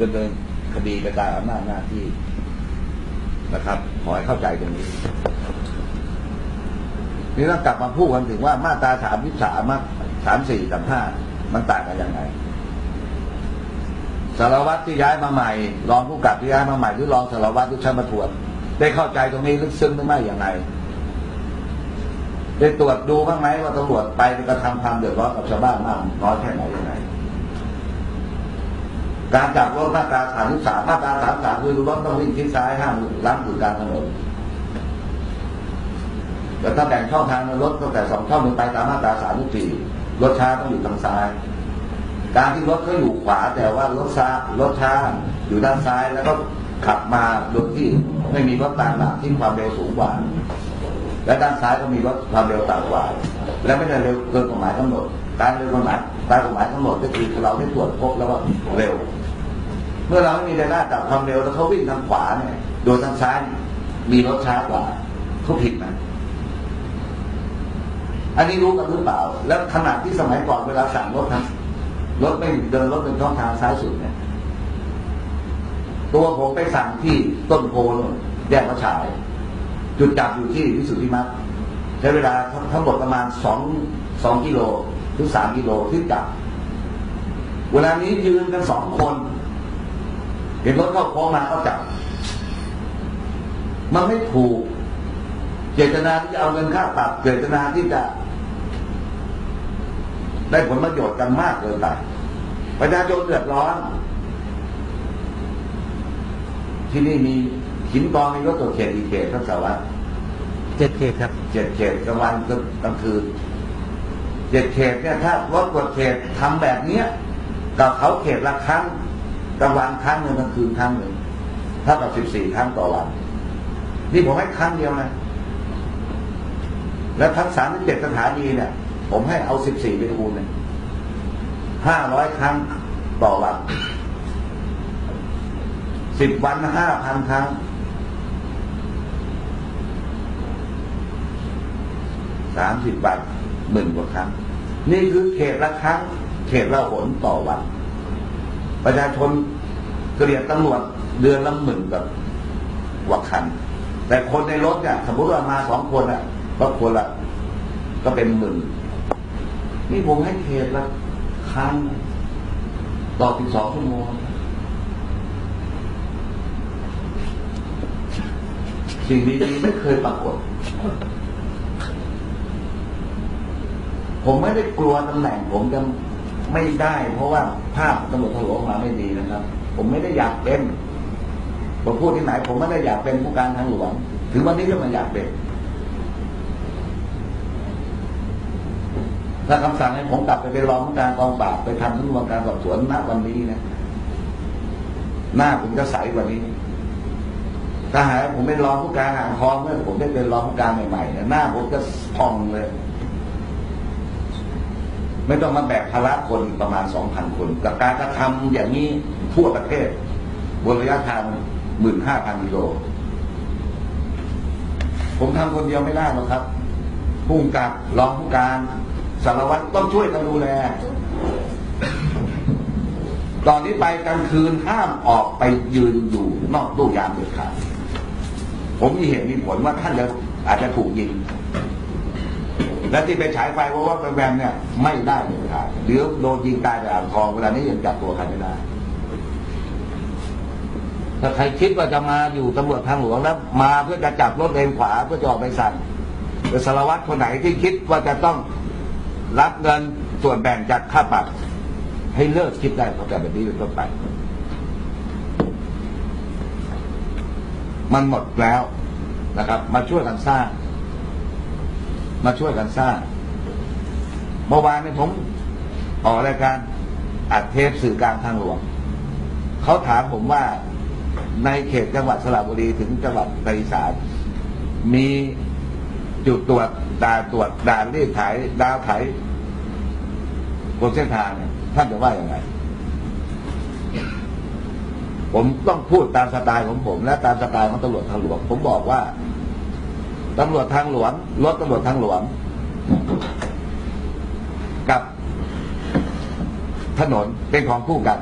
ดำเนินคดีไปตามอำนาจหน้าที่นะครับ ขอให้เข้าใจตรงนี้ นี่ต้องกลับมาพูดกันถึงว่ามาตราสามสามสามสี่สามห้ามันต่างกันยังไงสารวัตรที่ย้ายมาใหม่ รองผู้กับที่ย้ายมาใหม่หรือรองสารวัตรที่ชั้นประทวน ได้เข้าใจตรงนี้ลึกซึ้งหรือไม่อย่างไรได้ตรวจดูบ้างไหมว่าตำรวจไปกระทำความเดือดร้อนกับชาวบ้านมากน้อยแค่ไหนยังไง การจับรถมาตราสามสามมาตราสามสามคือรถต้องวิ่งทิศซ้ายห้ามล้ำอยู่กลางถนนแต่ถ้าแบ่งช่องทางรถตั้งแต่สองช่องลงไปตามมาตราสามสี่รถช้าต้องอยู่ทางซ้าย การที่รถเขาอยู่ขวา แต่ว่ารถช้ารถช้าอยู่ด้านซ้ายแล้วก็ขับมาโดยที่ไม่มีรถตามหลังที่ความเร็วสูงกว่า และด้านซ้ายก็มีรถความเร็วต่ำกว่า และไม่ได้เร็วเกินกฎหมายกำหนด การเร็วกฎหมายตามกฎหมายกำหนดก็คือเราได้ตรวจพบแล้วว่าเร็ว เมื่อเราไม่มีเดต้าจับความเร็วแล้วเขาวิ่งทางขวาเนี่ย โดยทางซ้ายมีรถช้ากว่าเขาผิดไหมอันนี้รู้กันหรือเปล่า แล้วขนาดที่สมัยก่อนเวลาสั่งรถทางรถไม่เดินรถเป็นช่องทางซ้ายสุดเนี่ย ตัวผมไปสั่งที่ต้นโพนแยกมาฉาย จุดจับอยู่ที่วิสุทธิมัตใช้เวลาทั้งหมดประมาณสองสองกิโล ถึงสามกิโลที่จับ เวลานี้ยืนกันสองคน เห็นรถเข้าโค้งมาก็จับ มันไม่ถูก เจตนาที่จะเอาเงินค่าปรับเจตนาที่จะ ได้ผลประโยชน์กันมากเกินไปประชาชนเดือดร้อน ที่นี่มีหินกองมีรถตัวจเขตอีกเขตครับสารวัตรเจ็ดเขตครับเจ็ดเขตกลางวันกลางคืน เจ็ดเขตเนี่ยถ้ารถกดเขตทำแบบเนี้ยกับเขาเขตละครั้งกลางวันครั้งหนึ่งกลางคืนครั้งหนึ่งเท่ากับสิบสี่ครั้งต่อวัน นี่ผมให้ครั้งเดียวนะแล้วทั้งสามเจ็ดสถานีเนี่ย ผมให้เอาสิบสี่ไปคูณเลยห้าร้อยครั้งต่อวันสิบวันห้าพันครั้ง สามสิบวันหมื่นกว่าครั้ง นี่คือเขตละครั้ง เขตละหนต่อวัน ประชาชนเกลียดตำรวจเดือนละหมื่นกับกว่าคัน แต่คนในรถเนี่ยสมมติว่ามาสองคนอะก็คนละก็เป็นหมื่นนี่ผมให้เขตละครั้งต่อสิบสองชั่วโมงสิ่งดีๆไม่เคยปรากฏ ผมไม่ได้กลัวตำแหน่งผมจะไม่ได้ เพราะว่าภาพตำรวจทางหลวงมาไม่ดีนะครับ ผมไม่ได้อยากเป็นผมพูดที่ไหน ผมไม่ได้อยากเป็นผู้การทางหลวงถึงวันนี้ก็มันอยากเป็นถ้าคำสั่งให้ผมกลับไปเป็นรองผู้การกองปราบไปทำทั้งวงการสอบสวนณวันนี้นะหน้าผมจะใสกว่านี้ถ้าหากผมเป็นรองผู้การอ่างทองเมื่อผมได้เป็นรองผู้การใหม่ๆนี่ยหน้าผมจะพองเลย ไม่ต้องมาแบกภาระคนประมาณสองพันคนกับการกระทำอย่างนี้ทั่วประเทศบนระยะทางหมื่นห้าพันกิโล ผมทำคนเดียวไม่ได้หรอกครับผู้กำกับรองผู้การสารวัตรต้องช่วยกันดูแล ตอนนี้ไปกลางคืนห้ามออกไปยืนอยู่นอกตู้ยามเด็ดขาดผมมีเหตุมีผลว่าท่านจะอาจจะถูกยิง และที่ไปฉายไฟเพราะว่าแวมเนี่ยไม่ได้เด็ดขาเดี๋ยวโดนยิงตายในอ่างทองเวลานี้ยังจับตัวใครไม่ได้ ถ้าใครคิดว่าจะมาอยู่ตำรวจทางหลวงแล้วมาเพื่อจะจับรถเลนขวาเพื่อจะออกไปสั่งแต่สารวัตรคนไหนที่คิดว่าจะต้องรับเงินส่วนแบ่งจากค่าปรับให้เลิกคิดได้เพราะแต่แบบนี้เป็นต้นไป มันหมดแล้วนะครับ มาช่วยกันสร้าง มาช่วยกันสร้างเมื่อวานนี้ผมออกรายการอัดเทปสื่อกลางทางหลวงเขาถามผมว่าในเขตจังหวัดสระบุรีถึงจังหวัดตอีสานมีจุดตรวจด่านตรวจด่านรีดไถดาวไถบนเส้นทางเนี่ยท่านจะว่าอย่างไรผมต้องพูดตามสไตล์ของผม และตามสไตล์ของตำรวจทางหลวงผมบอกว่า ตำรวจทางหลวงรถตำรวจทางหลวง กับถนนเป็นของคู่กัน